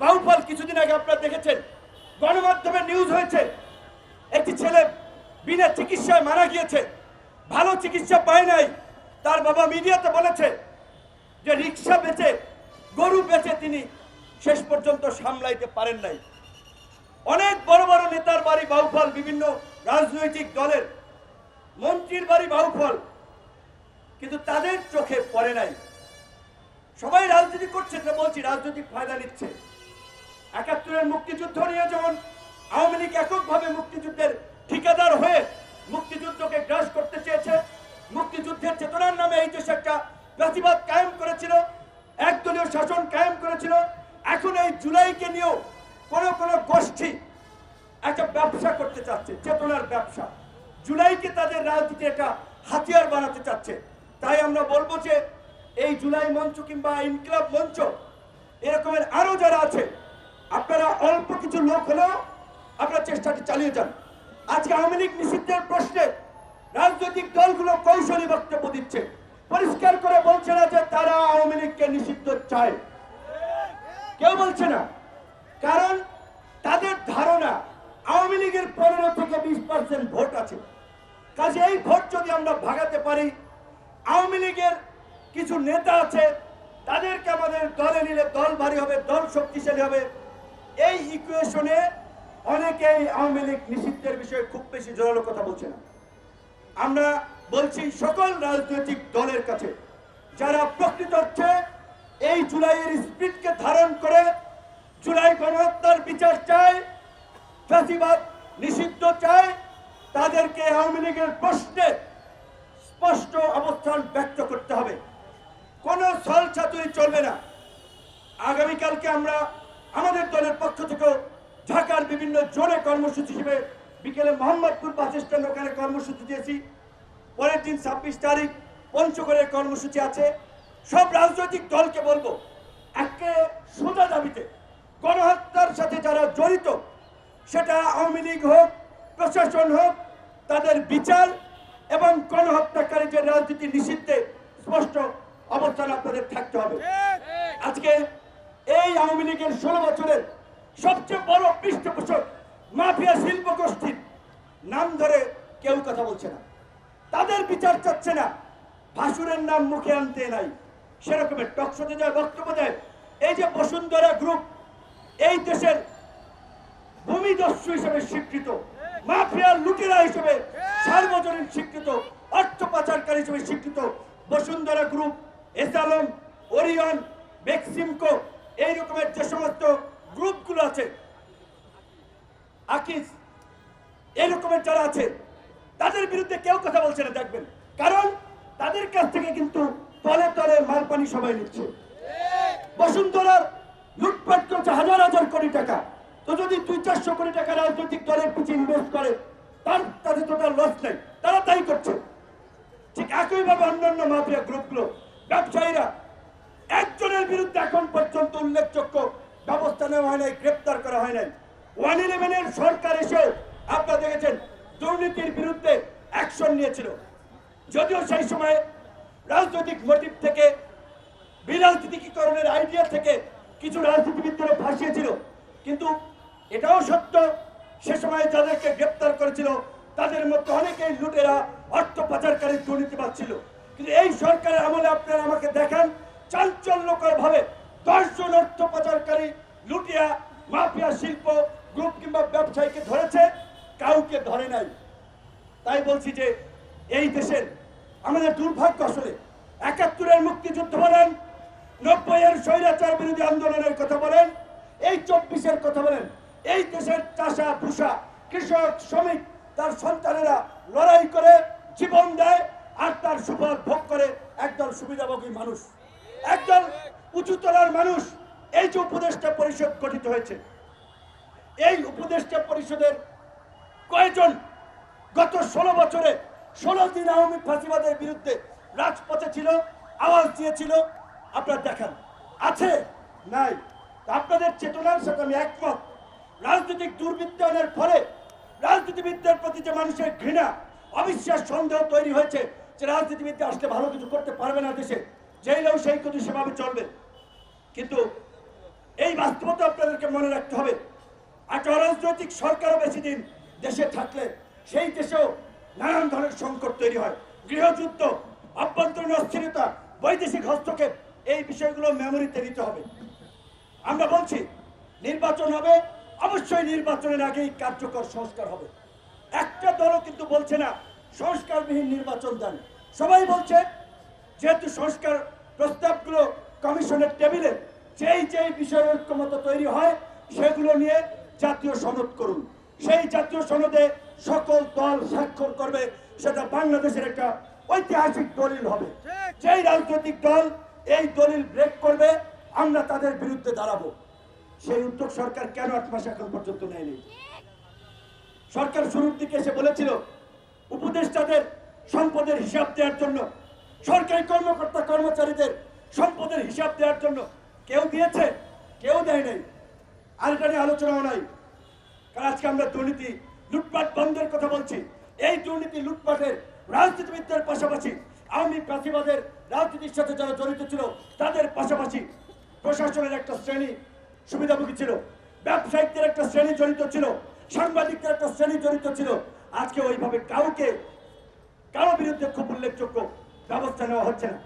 বাউফল কিছুদিন আগে আপনারা দেখেছেন, গণমাধ্যমে নিউজ হয়েছে, একটি ছেলে বিনা চিকিৎসায় মারা গিয়েছে, ভালো চিকিৎসা পায় নাই, তার বাবা মিডিয়াতে বলেছে যে রিক্সা বেচে, গরু বেচে তিনি শেষ পর্যন্ত সামলাইতে পারেন নাই। অনেক বড় বড় নেতার বাড়ি বাউফল, বিভিন্ন রাজনৈতিক দলের মন্ত্রীর বাড়ি বাউফল, কিন্তু তাদের চোখে পড়ে নাই। সবাই রাজনীতি করছে বলছি, রাজনৈতিক ফায়দা নিচ্ছে। একাত্তরের মুক্তিযুদ্ধ নিয়ে যেমন আওয়ামী লীগ এককভাবে মুক্তিযুদ্ধের ঠিকাদার হয়ে মুক্তিযুদ্ধকে গ্রাস করতে চেয়েছে, মুক্তিযুদ্ধের চেতনার নামে এই দেশে একটা প্রতিবাদ কায়েম করেছিল, একদলীয় শাসন কায়েম করেছিল। এখন এই জুলাইকে নিয়েও কোন কোন গোষ্ঠী একটা ব্যবসা করতে চাচ্ছে, চেতনার ব্যবসা। জুলাইকে তাদের রাজনীতি একটা হাতিয়ার বানাতে চাচ্ছে। তাই আমরা বলব যে এই জুলাই মঞ্চ কিংবা ইনকিলাব মঞ্চ, এরকমের আরও যারা আছে কিছু লোক হলেও আপনারা চেষ্টাটি চালিয়ে যান। আজকে আওয়ামী লীগ নিষিদ্ধের প্রশ্নে রাজনৈতিক দলগুলো কৌশলী বক্তব্য দিচ্ছে। পরিষ্কার করে বলছে না যে তারা আওয়ামী লীগকে নিষিদ্ধ চায়। কেউ বলছে না। কারণ তাদের ধারণা আওয়ামী লীগের পনেরো থেকে বিশ পার্সেন্ট ভোট আছে। কাজে এই ভোট যদি আমরা ভাগাতে পারি, আওয়ামী লীগের কিছু নেতা আছে, তাদেরকে আমাদের দলে নিলে দল ভারী হবে, দল শক্তিশালী হবে। এই ইকুয়েশনে অনেকেই আওয়ামী লীগ নিষিদ্ধের বিষয়ে খুব বেশি জোরালো কথা বলছে না। আমরা বলছি সকল রাজনৈতিক দলের কাছে, যারা প্রকৃত হচ্ছে এই জুলাইয়ের স্পিডকে ধারণ করে জুলাই গণহত্যার বিচার চায়, ফাঁসিবাদ নিষিদ্ধ চায়, তাদেরকে আওয়ামী লীগের প্রশ্নে স্পষ্ট অবস্থান ব্যক্ত করতে হবে। কোন ছল চলবে না। আগামীকালকে আমরা পক্ষ থেকে ঢাকার বিভিন্ন জোরে কর্মসূচি হিসেবে বিকেলে মোহাম্মদপুর বাস স্ট্যান্ড ওখানে কর্মসূচি দিয়েছি। পরের দিন ছাব্বিশ তারিখ পঞ্চগড়ের কর্মসূচি আছে। সব রাজনৈতিক দলকে বলব একে সোজা দাবিতে গণহত্যার সাথে যারা জড়িত সেটা আওয়ামী লীগ হোক প্রশাসন হোক তাদের বিচার এবং গণহত্যাকারীদের রাজনীতি নিষিদ্ধে স্পষ্ট অবস্থান আপনাদের থাকতে হবে। আজকে এই আওয়ামী লীগের ষোলো বছরের সবচেয়ে বড় পৃষ্ঠপোষক মাফিয়া শিল্প গোষ্ঠীর নাম ধরে কেউ কথা বলছে না। তাদের বিচার চাচ্ছে না। ভাসুরের নাম মুখে আনতে নাই। সেরকমের টকশোতে যায় বক্তব্য দেয়, এই যে বসুন্ধরা গ্রুপ এই দেশের ভূমিদস্যু হিসেবে স্বীকৃত, মাফিয়া লুটেরা হিসেবে সার্বজনীন স্বীকৃত, অর্থ পাচারকারী হিসেবে স্বীকৃত বসুন্ধরা গ্রুপ এসালম ওরিয়ন, মেক্সিমকো, এই রকমের যে সমস্ত গ্রুপগুলো আছে। আকিস এই রকমের যারা আছে, তাদের বিরুদ্ধে কেউ কথা বলছে না, দেখবেন। কারণ তাদের কাছ থেকে কিন্তু তলে তলে মাল পানি সবাই নিচ্ছে। বসুন্ধরার লুটপাট করছে হাজার হাজার কোটি টাকা। তো যদি দুই চারশো কোটি টাকা রাজনৈতিক দলের পিছিয়ে ইনভেস্ট করে, তার তাদের তো লস নেই। তারা তাই করছে। ঠিক একইভাবে অন্যান্য মাফিয়া গ্রুপগুলো ব্যবসায়ীরা, একজনের বিরুদ্ধে এখন পর্যন্ত উল্লেখযোগ্য ব্যবস্থা নেওয়া হয় নাই, গ্রেপ্তার করা হয় নাই। ওয়ান ইলেভেনের সরকার এসেও আপনারা দেখেছেন, দুর্নীতির বিরুদ্ধে অ্যাকশন নিয়েছিল। যদিও সেই সময় রাজনৈতিক মোটিভ থেকে বিরাজনীতিকরণের আইডিয়া থেকে কিছু রাজনীতিবিদদের ফাঁসিয়েছিল কিন্তু এটাও সত্য, সে সময় যাদেরকে গ্রেপ্তার করেছিল, তাদের মধ্যে অনেকেই লুটেরা অর্থ পাচারকারী দুর্নীতিবাদ ছিল। কিন্তু এই সরকারের আমলে আপনারা আমাকে দেখান চাঞ্চল্যকর ভাবে দশজন অর্থ পাচারকারী লুটিয়া মাফিয়া শিল্প গ্রুপ কিংবা ব্যবসায়ীকে ধরেছে, কাউকে ধরে নাই। তাই বলছি যে এই দেশের আমাদের দুর্ভাগ্য আসলে, একাত্তরের মুক্তিযুদ্ধ বলেন নব্বই এর স্বৈরাচার বিরোধী আন্দোলনের কথা বলেন, এই চব্বিশের কথা বলেন, এই দেশের চাষা, ভূষা, কৃষক, শ্রমিক, তার সন্তানেরা লড়াই করে জীবন দেয়, আর তার সুফল ভোগ করে একদল সুবিধাভোগী মানুষ। একদল উঁচুতলার মানুষ, এই যে উপদেষ্টা পরিষদ গঠিত হয়েছে, এই উপদেষ্টা পরিষদের কয়েকজন গত ষোলো বছরে ষোলো দিন আওয়ামী ফাঁসিবাদের বিরুদ্ধে রাজপথে ছিল, আওয়াজ দিয়েছিল। আপনার দেখান, আছে? নাই। আপনাদের চেতনার সাথে আমি একমত। রাজনৈতিক দুর্বৃত্তায়নের ফলে রাজনীতিবিদদের প্রতি যে মানুষের ঘৃণা, অবিশ্বাস সন্দেহ তৈরি হয়েছে যে রাজনীতিবিদরা আসলে ভালো কিছু করতে পারবে না দেশে। জেলেও সেই কিছু সেভাবে চলবে। কিন্তু এই বাস্তবতা আপনাদেরকে মনে রাখতে হবে। একটা অরাজনৈতিক সরকারও বেশি দিন দেশে থাকলে সেই দেশেও নানান ধরনের সংকট তৈরি হয়। গৃহযুদ্ধ, আভ্যন্তরীণ অস্থিরতা, বৈদেশিক হস্তক্ষেপ, এই বিষয়গুলো মেমোরিতে নিতে হবে। আমরা বলছি, নির্বাচন হবে, অবশ্যই নির্বাচনের আগেই কার্যকর সংস্কার হবে। একটা দলও কিন্তু বলছে না, সংস্কারবিহীন নির্বাচন দেন। সবাই বলছে, যেহেতু সংস্কার প্রস্তাবগুলো কমিশনের টেবিলে যেই যেই বিষয় ঐক্যমত তৈরি হয়, সেগুলো নিয়ে জাতীয় সনদ করুন। সেই জাতীয় সনদে সকল দল স্বাক্ষর করবে, সেটা বাংলাদেশের একটা ঐতিহাসিক দলিল হবে। যেই রাজনৈতিক দল এই দলিল ব্রেক করবে, আমরা তাদের বিরুদ্ধে দাঁড়াবো। সেই উদ্যোগ সরকার কেন আট মাস এখন পর্যন্ত নেয়নি? সরকার শুরুর দিকে এসে বলেছিল, উপদেষ্টাদের সম্পদের হিসাব দেওয়ার জন্য সরকারি কর্মকর্তা কর্মচারীদের সম্পদের হিসাব দেওয়ার জন্য কেউ দিয়েছে, কেউ দেয় নাই। আর এটা নিয়ে আলোচনাও নাই। কারণ আজকে আমরা দুর্নীতি লুটপাট বন্ধের কথা বলছি। এই দুর্নীতি লুটপাটের রাজনীতিবিদদের পাশাপাশি আওয়ামী প্রার্থীবাদের রাজনীতির সাথে যারা জড়িত ছিল, তাদের পাশাপাশি প্রশাসনের একটা শ্রেণি সুবিধাভোগী ছিল, ব্যবসায়িকদের একটা শ্রেণি জড়িত ছিল, সাংবাদিকদের একটা শ্রেণি জড়িত ছিল। আজকে ওইভাবে কাউকে, কারও বিরুদ্ধে খুব উল্লেখযোগ্য ব্যবস্থা নেওয়া হচ্ছে না।